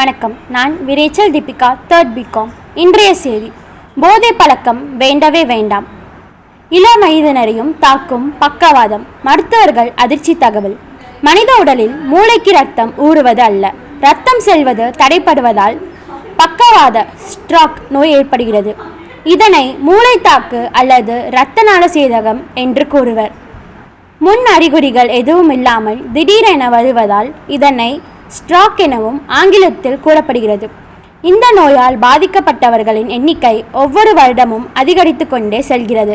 வணக்கம். நான் விரேச்சல் Deepika third BCom இன்றைய செய்தி போதை பழக்கம் வேண்டவே வேண்டாம். இளம் வயதினரையும் தாக்கும் பக்கவாதம் மருத்துவர்கள் அதிர்ச்சி தகவல். மனித உடலில் மூளைக்கு ரத்தம் ஊறுவது அல்ல. ரத்தம் செல்வது தடைப்படுவதால் பக்கவாத ஸ்ட்ராக் நோய் ஏற்படுகிறது. இதனை மூளை தாக்கு அல்லது இரத்த நாள சேதகம் என்று கூறுவர். முன் அறிகுறிகள் எதுவும் இல்லாமல் திடீரென வருவதால் இதனை ஸ்ட்ராக் எனவும் ஆங்கிலத்தில் கூறப்படுகிறது. இந்த நோயால் பாதிக்கப்பட்டவர்களின் எண்ணிக்கை ஒவ்வொரு வருடமும் அதிகரித்து கொண்டே செல்கிறது.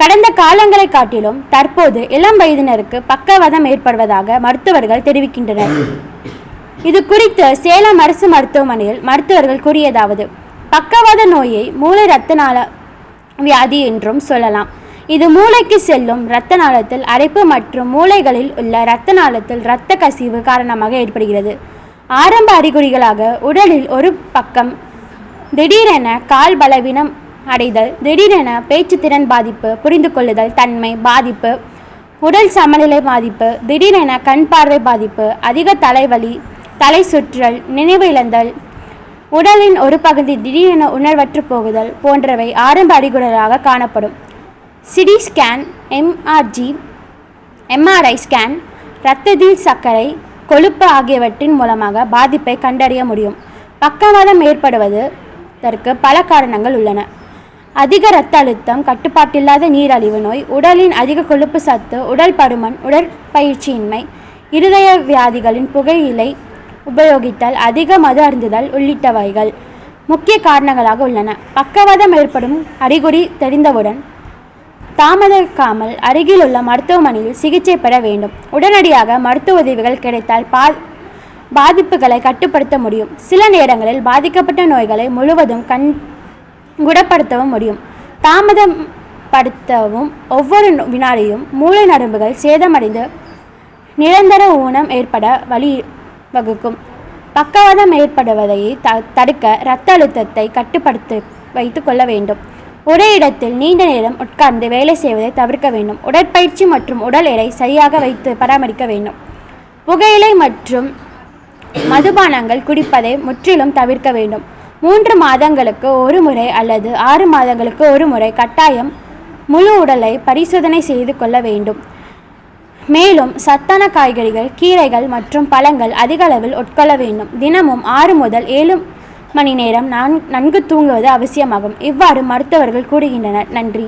கடந்த காலங்களை காட்டிலும் தற்போது இளம் வயதினருக்கு பக்கவாதம் ஏற்படுவதாக மருத்துவர்கள் தெரிவிக்கின்றனர். இது குறித்து சேலம் அரசு மருத்துவமனையில் மருத்துவர்கள் கூறியதாவது பக்கவாத நோயை மூளை இரத்த நாள வியாதி என்றும் சொல்லலாம். இது மூளைக்கு செல்லும் இரத்த நாளத்தில் அடைப்பு மற்றும் மூளைகளில் உள்ள இரத்த நாளத்தில் இரத்த கசிவு காரணமாக ஏற்படுகிறது. ஆரம்ப அறிகுறிகளாக உடலில் ஒரு பக்கம் திடீரென கால் பலவீனம் அடைதல் திடீரென பேச்சு திறன் பாதிப்பு புரிந்து கொள்ளுதல் தன்மை பாதிப்பு உடல் சமநிலை பாதிப்பு திடீரென கண் பார்வை பாதிப்பு அதிக தலைவலி தலை சுற்றல் நினைவு இழந்தல் உடலின் ஒரு பகுதி திடீரென உணர்வற்று போகுதல் போன்றவை ஆரம்ப அறிகுறிகளாக காணப்படும். CT scan MRG MRI scan இரத்தத்தில் சர்க்கரை கொழுப்பு ஆகியவற்றின் மூலமாக பாதிப்பை கண்டறிய முடியும். பக்கவாதம் ஏற்படுவதற்கு பல காரணங்கள் உள்ளன. அதிக இரத்த அழுத்தம் கட்டுப்பாட்டில்லாத நீரழிவு நோய் உடலின் அதிக கொழுப்பு சத்து உடல் பருமன் உடற்பயிற்சியின்மை இருதய வியாதிகளின் புகையிலை உபயோகித்தல் அதிக மது அருந்துதல் உள்ளிட்டவைகள் முக்கிய காரணங்களாக உள்ளன. பக்கவாதம் ஏற்படும் அறிகுறி தெரிந்தவுடன் தாமதிக்காமல் அருகிலுள்ள மருத்துவமனையில் சிகிச்சை பெற வேண்டும். உடனடியாக மருத்துவ உதவிகள் கிடைத்தால் பா பாதிப்புகளை கட்டுப்படுத்த முடியும். சில நேரங்களில் பாதிக்கப்பட்ட நோய்களை முழுவதும் கண் குணப்படுத்தவும் முடியும். தாமதப்படுத்தவும் ஒவ்வொரு வினாடியும் மூளை நரம்புகள் சேதமடைந்து நிரந்தர ஊனம் ஏற்பட வழி வகுக்கும். பக்கவாதம் ஏற்படுவதை த தடுக்க இரத்த அழுத்தத்தை கட்டுப்படுத்தி வைத்து கொள்ள வேண்டும். ஒரே இடத்தில் நீண்ட நேரம் உட்கார்ந்து வேலை செய்வதை தவிர்க்க வேண்டும். உடற்பயிற்சி மற்றும் உடல் எடை சரியாக வைத்து பராமரிக்க வேண்டும். புகையிலை மற்றும் மதுபானங்கள் குடிப்பதை முற்றிலும் தவிர்க்க வேண்டும். மூன்று மாதங்களுக்கு ஒரு முறை அல்லது ஆறு மாதங்களுக்கு ஒரு முறை கட்டாயம் முழு உடலை பரிசோதனை செய்து கொள்ள வேண்டும். மேலும் சத்தான காய்கறிகள் கீரைகள் மற்றும் பழங்கள் அதிக அளவில் உட்கொள்ள வேண்டும். தினமும் ஆறு முதல் ஏழு மணி நேரம் நான் நன்கு தூங்குவது அவசியமாகும். இவ்வாறு மருத்துவர்கள் கூறுகின்றனர். நன்றி.